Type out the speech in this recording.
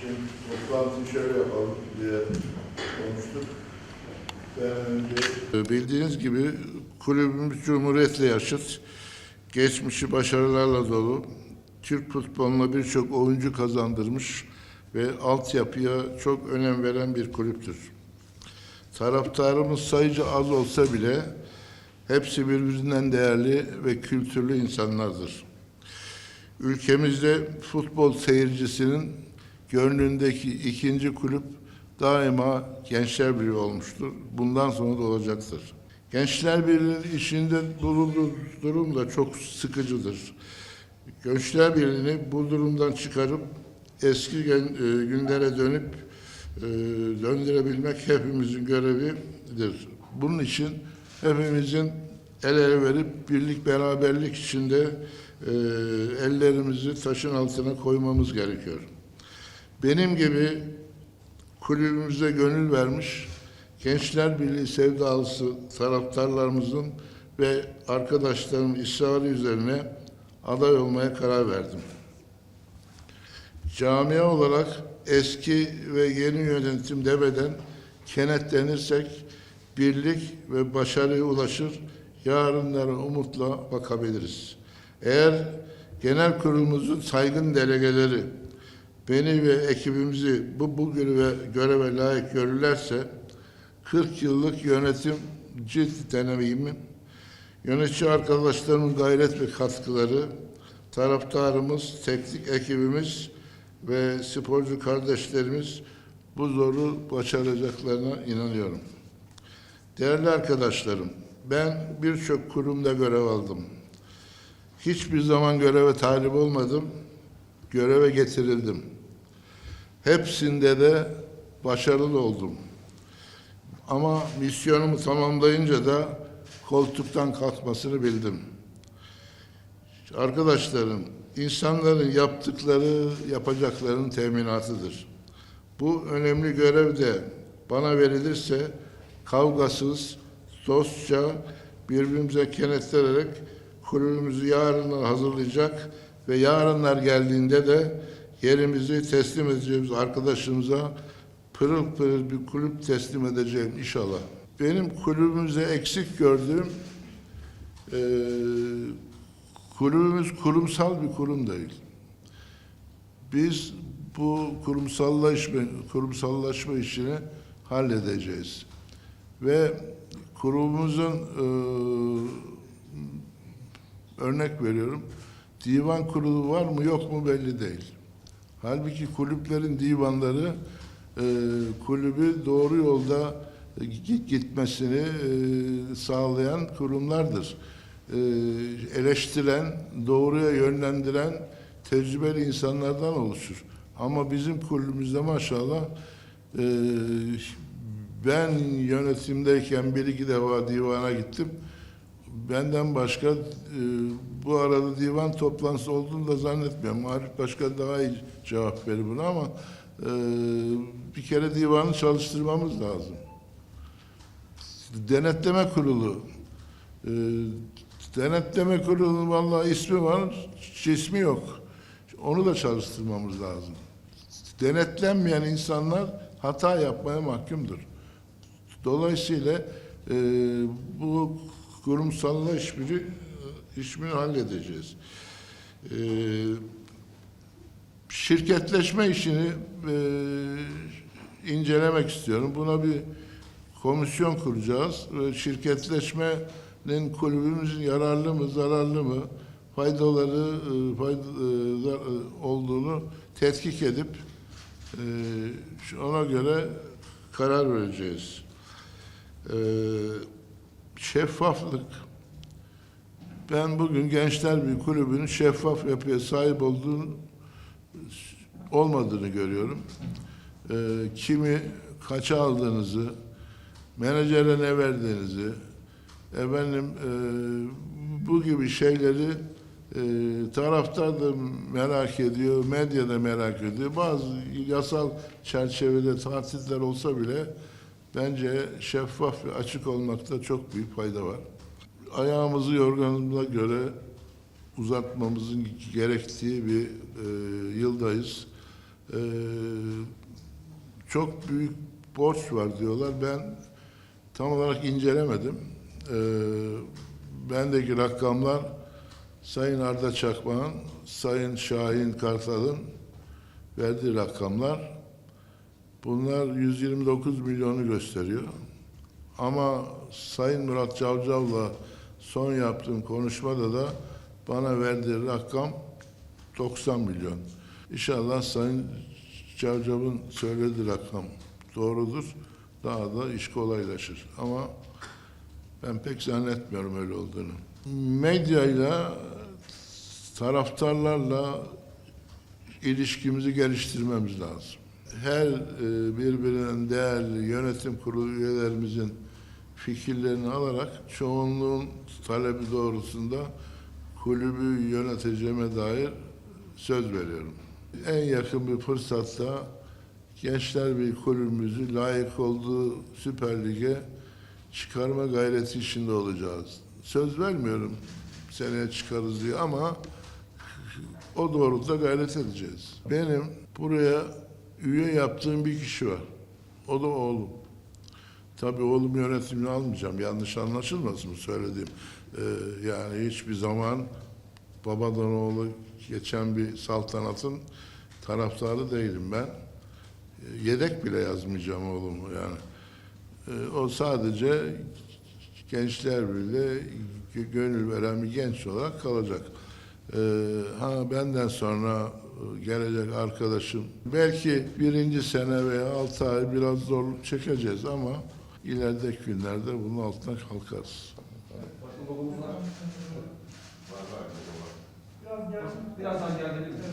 Şimdi toplantıyı şöyle yapalım diye konuştuk. Ben önce... Bildiğiniz gibi kulübümüz Cumhuriyet'le yaşıt. Geçmişi başarılarla dolu. Türk futboluna birçok oyuncu kazandırmış ve altyapıya çok önem veren bir kulüptür. Taraftarımız sayıca az olsa bile hepsi birbirinden değerli ve kültürlü insanlardır. Ülkemizde futbol seyircisinin gönlündeki ikinci kulüp daima Gençler Birliği olmuştur. Bundan sonra da olacaktır. Gençler Birliği'nin içinde bulunduğu durum da çok sıkıcıdır. Gençler Birliği'ni bu durumdan çıkarıp eski e, günlere dönüp e, döndürebilmek hepimizin görevidir. Bunun için hepimizin el ele verip birlik beraberlik içinde e, ellerimizi taşın altına koymamız gerekiyor. Benim gibi kulübümüze gönül vermiş Gençler Birliği sevdalısı taraftarlarımızın ve arkadaşlarımın ısrarı üzerine aday olmaya karar verdim. Camia olarak eski ve yeni yönetim demeden kenetlenirsek birlik ve başarıya ulaşır, yarınlara umutla bakabiliriz. Eğer genel kurulumuzun saygın delegeleri beni ve ekibimizi bu, bu göreve, göreve layık görürlerse 40 yıllık yönetim cilt deneyimim, yönetici arkadaşlarımın gayret ve katkıları, taraftarımız, teknik ekibimiz ve sporcu kardeşlerimiz bu zoru başaracaklarına inanıyorum. Değerli arkadaşlarım, ben birçok kurumda görev aldım. Hiçbir zaman göreve talip olmadım, göreve getirildim. Hepsinde de başarılı oldum. Ama misyonumu tamamlayınca da koltuktan kalkmasını bildim. Arkadaşlarım, insanların yaptıkları yapacaklarının teminatıdır. Bu önemli görev de bana verilirse kavgasız, dostça birbirimize kenetlenerek kulübümüzü yarına hazırlayacak ve yarınlar geldiğinde de yerimizi teslim edeceğimiz arkadaşımıza pırıl pırıl bir kulüp teslim edeceğim inşallah. Benim kulübümüze eksik gördüğüm eee kulübümüz kurumsal bir kurum değil. Biz bu kurumsallaşma, kurumsallaşma işini halledeceğiz. Ve kurumumuzun eee, örnek veriyorum, divan kurulu var mı yok mu belli değil. Halbuki kulüplerin divanları eee, kulübü doğru yolda gi- gitmesini eee, sağlayan kurumlardır. Eee, eleştiren, doğruya yönlendiren tecrübeli insanlardan oluşur. Ama bizim kulübümüzde maşallah eee, ben yönetimdeyken bir iki defa divana gittim. Benden başka e, bu arada divan toplantısı olduğunu da zannetmiyorum. Arif Başkan daha iyi cevap verir buna ama e, bir kere divanı çalıştırmamız lazım. Denetleme kurulu. E, denetleme kurulu vallahi ismi var, cismi yok. Onu da çalıştırmamız lazım. Denetlenmeyen insanlar hata yapmaya mahkumdur. Dolayısıyla e, bu kurumsallaşmayı işini halledeceğiz. E, şirketleşme işini e, incelemek istiyorum. Buna bir komisyon kuracağız. Ve şirketleşmenin kulübümüzün yararlı mı, zararlı mı, faydaları e, fayda, e, e, olduğunu tetkik edip e, ona göre karar vereceğiz. Ee, şeffaflık. Ben bugün Gençler bir kulübünün şeffaf yapıya sahip olduğunu olmadığını görüyorum. Ee, kimi kaça aldığınızı, menajere ne verdiğinizi, efendim e, bu gibi şeyleri e, taraftar da merak ediyor, medya da merak ediyor. Bazı yasal çerçevede tatiller olsa bile bence şeffaf ve açık olmakta çok büyük fayda var. Ayağımızı yorganımıza göre uzatmamızın gerektiği bir e, yıldayız. Ee, çok büyük borç var diyorlar. Ben tam olarak incelemedim. Ee, bendeki rakamlar Sayın Arda Çakmak'ın, Sayın Şahin Kartal'ın verdiği rakamlar. Bunlar 129 milyonu gösteriyor. Ama Sayın Murat Cavcav'la son yaptığım konuşmada da bana verdiği rakam 90 milyon. İnşallah Sayın Cavcav'ın söylediği rakam doğrudur. Daha da iş kolaylaşır. Ama ben pek zannetmiyorum öyle olduğunu. Medyayla, taraftarlarla ilişkimizi geliştirmemiz lazım. Her e, birbirinden değerli yönetim kurulu üyelerimizin fikirlerini alarak çoğunluğun talebi doğrusunda kulübü yöneteceğime dair söz veriyorum. En yakın bir fırsatta Gençler bir kulübümüzü layık olduğu Süper Lig'e çıkarma gayreti içinde olacağız. Söz vermiyorum seneye çıkarız diye ama o doğrultuda gayret edeceğiz. Benim buraya üye yaptığım bir kişi var. O da oğlum. Tabii oğlum yönetimini almayacağım. Yanlış anlaşılmasın söylediğim. Ee, yani hiçbir zaman babadan oğlu geçen bir saltanatın taraftarı değilim ben. Ee, Yedek bile yazmayacağım oğlumu yani. Ee, o sadece gençler bile gö- gönül veren bir genç olarak kalacak. Ee, ha benden sonra gelecek arkadaşım. Belki birinci sene veya altı ay biraz zorluk çekeceğiz ama ilerideki günlerde bunun altına kalkarız. Birazdan geldiğinizde